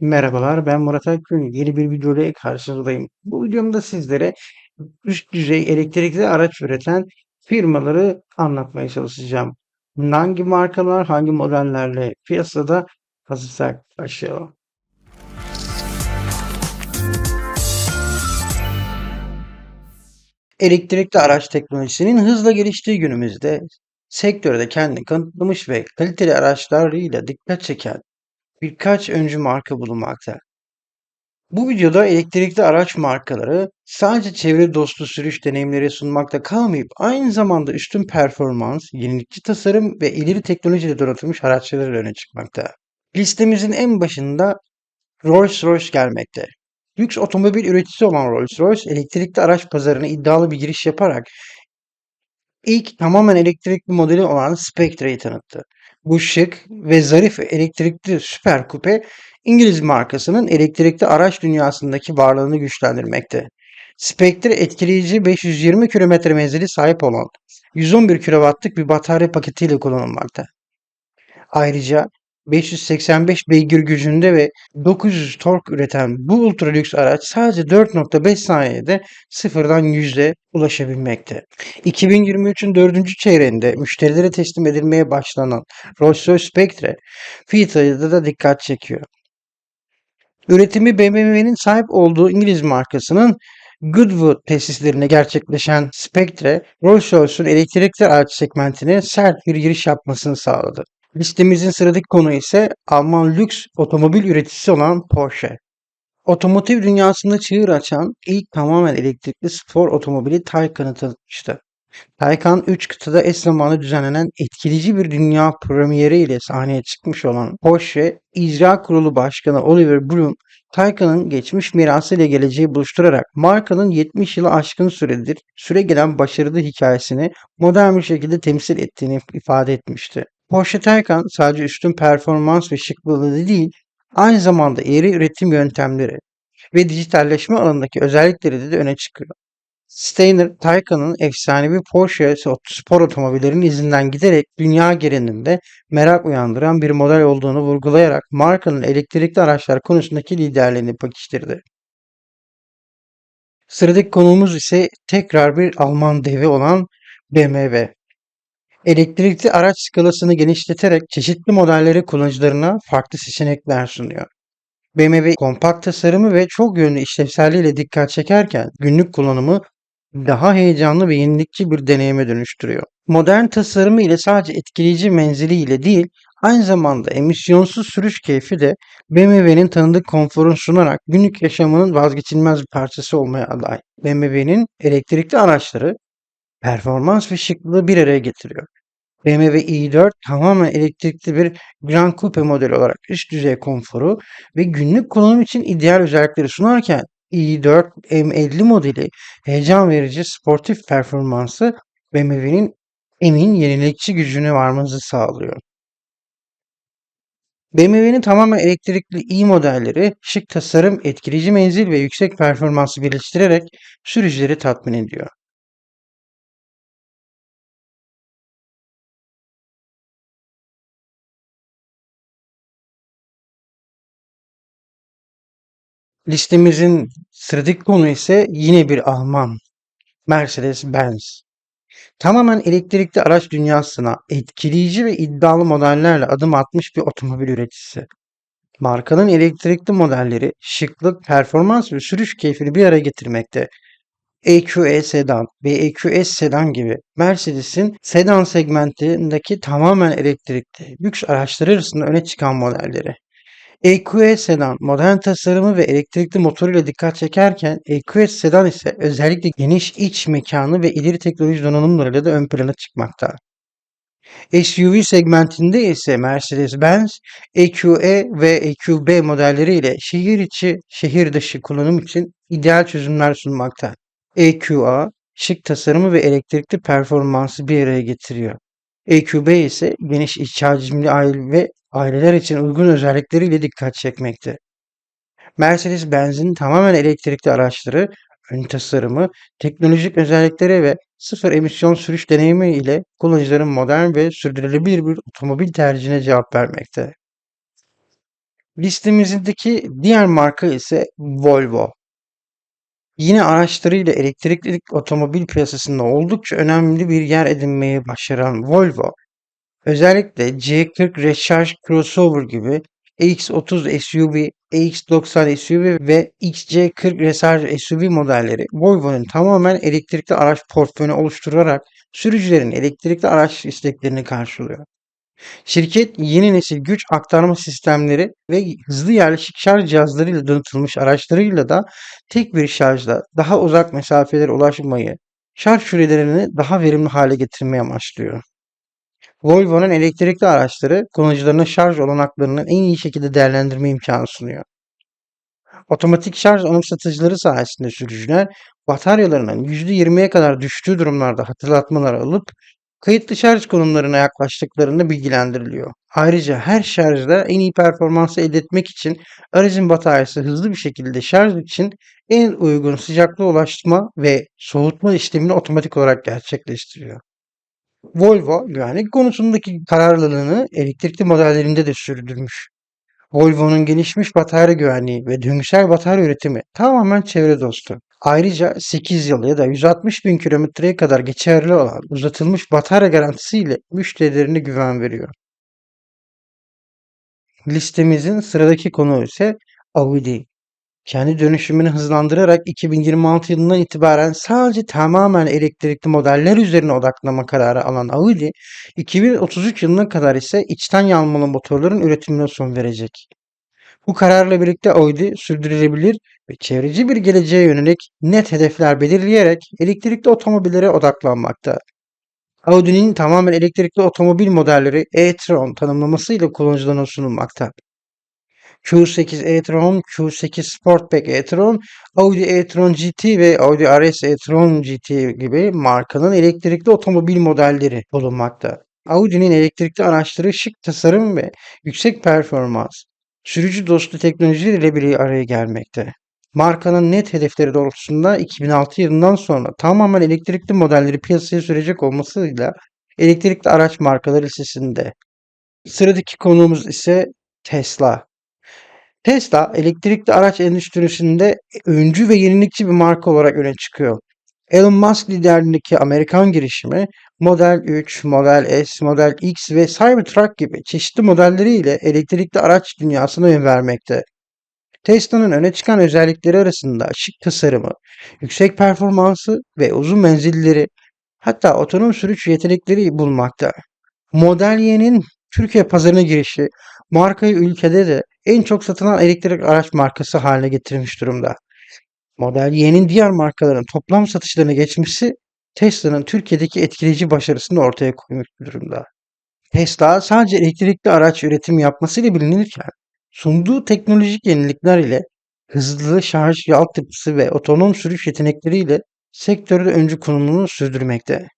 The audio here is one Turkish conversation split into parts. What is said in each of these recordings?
Merhabalar, ben Murat Akgün. Yeni bir video ile karşınızdayım. Bu videomda sizlere üst düzey elektrikli araç üreten firmaları anlatmaya çalışacağım. Hangi markalar, hangi modellerle piyasada hazırsak başlayalım. Elektrikli araç teknolojisinin hızla geliştiği günümüzde sektörde kendini kanıtlamış ve kaliteli araçlarıyla dikkat çeken birkaç öncü marka bulunmakta. Bu videoda elektrikli araç markaları sadece çevre dostu sürüş deneyimleri sunmakta kalmayıp aynı zamanda üstün performans, yenilikçi tasarım ve ileri teknolojiyle donatılmış araçlarıyla öne çıkmakta. Listemizin en başında Rolls-Royce gelmekte. Lüks otomobil üreticisi olan Rolls-Royce, elektrikli araç pazarına iddialı bir giriş yaparak ilk tamamen elektrikli modeli olan Spectre'yi tanıttı. Bu şık ve zarif elektrikli süper kupe İngiliz markasının elektrikli araç dünyasındaki varlığını güçlendirmekte. Spectre etkileyici 520 km menzili sahip olan 111 kW'lık bir batarya paketiyle kullanılmakta. Ayrıca 585 beygir gücünde ve 900 tork üreten bu ultra lüks araç sadece 4.5 saniyede sıfırdan 100'e ulaşabilmekte. 2023'ün 4. çeyreğinde müşterilere teslim edilmeye başlanan Rolls-Royce Spectre fiyatıyla da dikkat çekiyor. Üretimi BMW'nin sahip olduğu İngiliz markasının Goodwood tesislerinde gerçekleşen Spectre, Rolls-Royce'un elektrikli araç segmentine sert bir giriş yapmasını sağladı. Listemizin sıradaki konu ise Alman lüks otomobil üreticisi olan Porsche. Otomotiv dünyasında çığır açan ilk tamamen elektrikli spor otomobili Taycan'ı tanıtmıştı. Taycan 3 kıtada eş zamanlı düzenlenen etkileyici bir dünya premieri ile sahneye çıkmış olan Porsche İcra Kurulu Başkanı Oliver Blume, Taycan'ın geçmiş mirası ile geleceği buluşturarak markanın 70 yılı aşkın süredir süre gelen başarılı hikayesini modern bir şekilde temsil ettiğini ifade etmişti. Porsche Taycan sadece üstün performans ve şıklığı değil, aynı zamanda ileri üretim yöntemleri ve dijitalleşme alanındaki özellikleri de öne çıkıyor. Steiner, Taycan'ın efsanevi Porsche spor otomobillerinin izinden giderek dünya genelinde merak uyandıran bir model olduğunu vurgulayarak markanın elektrikli araçlar konusundaki liderliğini pekiştirdi. Sıradaki konuğumuz ise tekrar bir Alman devi olan BMW. Elektrikli araç skalasını genişleterek çeşitli modelleri kullanıcılarına farklı seçenekler sunuyor. BMW kompakt tasarımı ve çok yönlü işlevselliğiyle dikkat çekerken günlük kullanımı daha heyecanlı ve yenilikçi bir deneyime dönüştürüyor. Modern tasarımı ile sadece etkileyici menzili ile değil, aynı zamanda emisyonsuz sürüş keyfi de BMW'nin tanıdık konforunu sunarak günlük yaşamının vazgeçilmez bir parçası olmaya aday. BMW'nin elektrikli araçları performans ve şıklığı bir araya getiriyor. BMW i4 tamamen elektrikli bir Grand Coupe modeli olarak üst düzey konforu ve günlük kullanım için ideal özellikleri sunarken i4 M50 modeli heyecan verici sportif performansı BMW'nin emin yenilikçi gücüne varmanızı sağlıyor. BMW'nin tamamen elektrikli i modelleri şık tasarım, etkileyici menzil ve yüksek performansı birleştirerek sürücüleri tatmin ediyor. Listemizin sıradaki konu ise yine bir Alman. Mercedes-Benz. Tamamen elektrikli araç dünyasına etkileyici ve iddialı modellerle adım atmış bir otomobil üreticisi. Markanın elektrikli modelleri şıklık, performans ve sürüş keyfini bir araya getirmekte. EQE sedan ve EQS sedan gibi Mercedes'in sedan segmentindeki tamamen elektrikli lüks araçları arasında öne çıkan modelleri. EQS sedan modern tasarımı ve elektrikli motoruyla dikkat çekerken EQS sedan ise özellikle geniş iç mekanı ve ileri teknoloji donanımlarıyla da ön plana çıkmakta. SUV segmentinde ise Mercedes-Benz EQE ve EQB modelleriyle şehir içi, şehir dışı kullanım için ideal çözümler sunmakta. EQA, şık tasarımı ve elektrikli performansı bir araya getiriyor. EQB ise geniş iç hacimli aile ve aileler için uygun özellikleriyle dikkat çekmekte. Mercedes-Benz'in tamamen elektrikli araçları ön tasarımı, teknolojik özellikleri ve sıfır emisyon sürüş deneyimi ile kullanıcıların modern ve sürdürülebilir bir otomobil tercihine cevap vermekte. Listemizdeki diğer marka ise Volvo. Yine araçlarıyla elektrikli otomobil piyasasında oldukça önemli bir yer edinmeye başaran Volvo, özellikle C40 Recharge Crossover gibi EX30 SUV, EX90 SUV ve XC40 Recharge SUV modelleri Volvo'nun tamamen elektrikli araç portföyünü oluşturarak sürücülerin elektrikli araç isteklerini karşılıyor. Şirket yeni nesil güç aktarma sistemleri ve hızlı yerleşik şarj cihazlarıyla donatılmış araçlarıyla da tek bir şarjla daha uzak mesafelere ulaşmayı, şarj sürelerini daha verimli hale getirmeye amaçlıyor. Volvo'nun elektrikli araçları kullanıcılarına şarj olanaklarını en iyi şekilde değerlendirme imkanı sunuyor. Otomatik şarj anımsatıcıları sayesinde sürücüler bataryalarının %20'ye kadar düştüğü durumlarda hatırlatmalar alıp kayıtlı şarj konumlarına yaklaştıklarında bilgilendiriliyor. Ayrıca her şarjda en iyi performansı elde etmek için aracın bataryası hızlı bir şekilde şarj için en uygun sıcaklığa ulaşma ve soğutma işlemini otomatik olarak gerçekleştiriyor. Volvo güvenlik konusundaki kararlılığını elektrikli modellerinde de sürdürmüş. Volvo'nun gelişmiş batarya güvenliği ve döngüsel batarya üretimi tamamen çevre dostu. Ayrıca 8 yıl ya da 160 bin kilometreye kadar geçerli olan uzatılmış batarya garantisiyle müşterilerine güven veriyor. Listemizin sıradaki konu ise Audi. Kendi dönüşümünü hızlandırarak 2026 yılından itibaren sadece tamamen elektrikli modeller üzerine odaklama kararı alan Audi, 2033 yılına kadar ise içten yanmalı motorların üretimine son verecek. Bu kararla birlikte Audi sürdürülebilir ve çevreci bir geleceğe yönelik net hedefler belirleyerek elektrikli otomobillere odaklanmakta. Audi'nin tamamen elektrikli otomobil modelleri e-tron tanımlamasıyla kullanıcılarına sunulmakta. Q8 e-tron, Q8 Sportback e-tron, Audi e-tron GT ve Audi RS e-tron GT gibi markanın elektrikli otomobil modelleri bulunmakta. Audi'nin elektrikli araçları şık tasarım ve yüksek performans, sürücü dostu teknolojileriyle bir araya gelmekte. Markanın net hedefleri doğrultusunda 2006 yılından sonra tamamen elektrikli modelleri piyasaya sürecek olmasıyla elektrikli araç markaları listesinde. Sıradaki konuğumuz ise Tesla. Tesla elektrikli araç endüstrisinde öncü ve yenilikçi bir marka olarak öne çıkıyor. Elon Musk liderliğindeki Amerikan girişimi Model 3, Model S, Model X ve Cybertruck gibi çeşitli modelleriyle elektrikli araç dünyasına yön vermekte. Tesla'nın öne çıkan özellikleri arasında şık tasarımı, yüksek performansı ve uzun menzilleri hatta otonom sürüş yetenekleri bulunmakta. Model Y'nin Türkiye pazarına girişi markayı ülkede de en çok satılan elektrik araç markası haline getirmiş durumda. Model Y'nin diğer markaların toplam satışlarına geçmesi Tesla'nın Türkiye'deki etkileyici başarısını ortaya koymuş durumda. Tesla sadece elektrikli araç üretimi yapmasıyla bilinirken sunduğu teknolojik yenilikler ile hızlı şarj altyapısı ve otonom sürüş yetenekleriyle sektörde öncü konumunu sürdürmekte.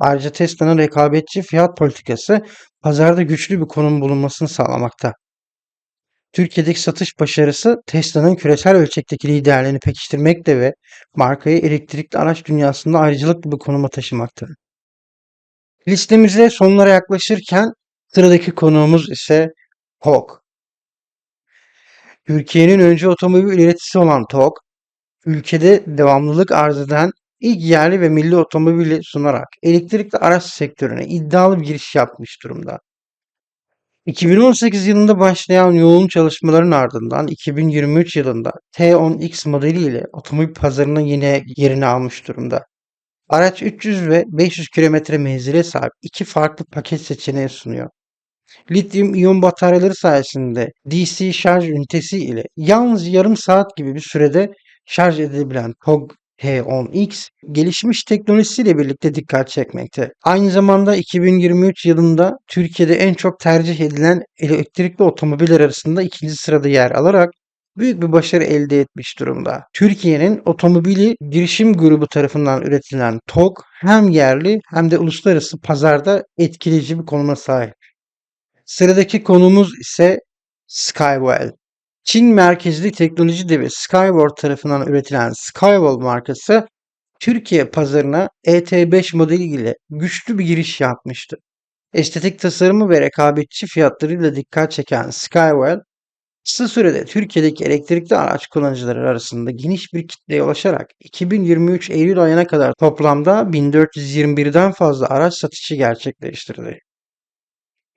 Ayrıca Tesla'nın rekabetçi fiyat politikası pazarda güçlü bir konum bulunmasını sağlamakta. Türkiye'deki satış başarısı Tesla'nın küresel ölçekteki liderliğini pekiştirmekte ve markayı elektrikli araç dünyasında ayrıcalıklı bir konuma taşımakta. Listemize sonlara yaklaşırken sıradaki konuğumuz ise TOG. Türkiye'nin öncü otomobil üreticisi olan TOG, ülkede devamlılık arz eden ilk yerli ve milli otomobili sunarak elektrikli araç sektörüne iddialı bir giriş yapmış durumda. 2018 yılında başlayan yoğun çalışmaların ardından 2023 yılında T10X modeliyle otomobil pazarının yine yerini almış durumda. Araç 300 ve 500 kilometre menzile sahip iki farklı paket seçeneği sunuyor. Lityum iyon bataryaları sayesinde DC şarj ünitesi ile yalnız yarım saat gibi bir sürede şarj edilebilen TOG H10X gelişmiş teknolojisiyle birlikte dikkat çekmekte. Aynı zamanda 2023 yılında Türkiye'de en çok tercih edilen elektrikli otomobiller arasında ikinci sırada yer alarak büyük bir başarı elde etmiş durumda. Türkiye'nin otomobili girişim grubu tarafından üretilen TOG hem yerli hem de uluslararası pazarda etkileyici bir konuma sahip. Sıradaki konumuz ise Skywell. Çin merkezli teknoloji devi Skyward tarafından üretilen Skywell markası Türkiye pazarına ET5 modeli ile güçlü bir giriş yapmıştı. Estetik tasarımı ve rekabetçi fiyatlarıyla dikkat çeken Skywell, Kısa sürede Türkiye'deki elektrikli araç kullanıcıları arasında geniş bir kitleye ulaşarak 2023 Eylül ayına kadar toplamda 1421'den fazla araç satışı gerçekleştirdi.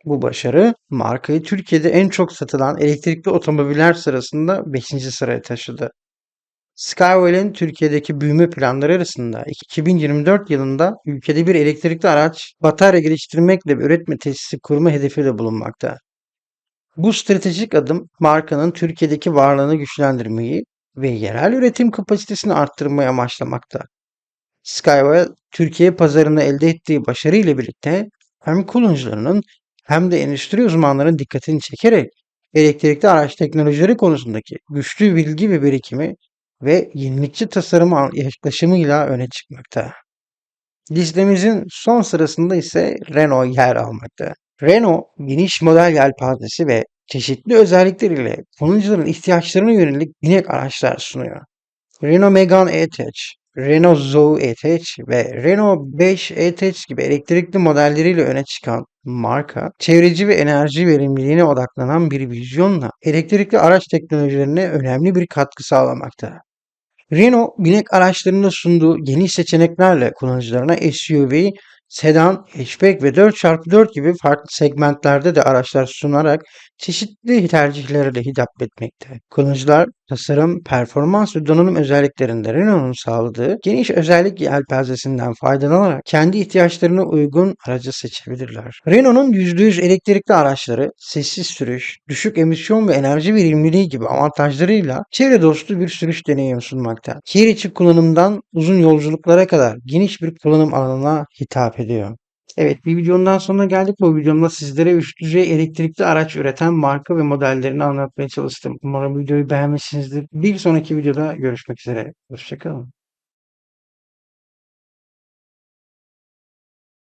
Bu başarı markayı Türkiye'de en çok satılan elektrikli otomobiller sırasında 5. sıraya taşıdı. Skywell'in Türkiye'deki büyüme planları arasında 2024 yılında ülkede bir elektrikli araç batarya geliştirmekle bir üretme tesisi kurma hedefi de bulunmakta. Bu stratejik adım markanın Türkiye'deki varlığını güçlendirmeyi ve yerel üretim kapasitesini arttırmayı amaçlamakta. Skywell, Türkiye pazarında elde ettiği başarıyla birlikte hem kullanıcılarının hem de endüstri uzmanlarının dikkatini çekerek elektrikli araç teknolojileri konusundaki güçlü bilgi ve birikimi ve yenilikçi tasarım yaklaşımıyla öne çıkmakta. Listemizin son sırasında ise Renault yer almakta. Renault geniş model yelpazesi ve çeşitli özellikleriyle kullanıcıların ihtiyaçlarına yönelik binek araçlar sunuyor. Renault Megane E-Tech, Renault Zoe E-Tech ve Renault 5 E-Tech gibi elektrikli modelleriyle öne çıkan marka, çevreci ve enerji verimliliğine odaklanan bir vizyonla elektrikli araç teknolojilerine önemli bir katkı sağlamakta. Renault binek araçlarında sunduğu geniş seçeneklerle kullanıcılarına SUV, sedan, hatchback ve 4x4 gibi farklı segmentlerde de araçlar sunarak çeşitli tercihlere de hitap etmekte. Kullanıcılar tasarım, performans ve donanım özelliklerinde Renault'un sağladığı geniş özellik yelpazesinden faydalanarak kendi ihtiyaçlarına uygun aracı seçebilirler. Renault'un %100 elektrikli araçları sessiz sürüş, düşük emisyon ve enerji verimliliği gibi avantajlarıyla çevre dostu bir sürüş deneyimi sunmakta. Şehir içi kullanımdan uzun yolculuklara kadar geniş bir kullanım alanına hitap ediyor. Evet bir videonun sonuna geldik. Bu videomda sizlere düzey elektrikli araç üreten marka ve modellerini anlatmaya çalıştım. Umarım videoyu beğenmişsinizdir. Bir sonraki videoda görüşmek üzere. Hoşçakalın.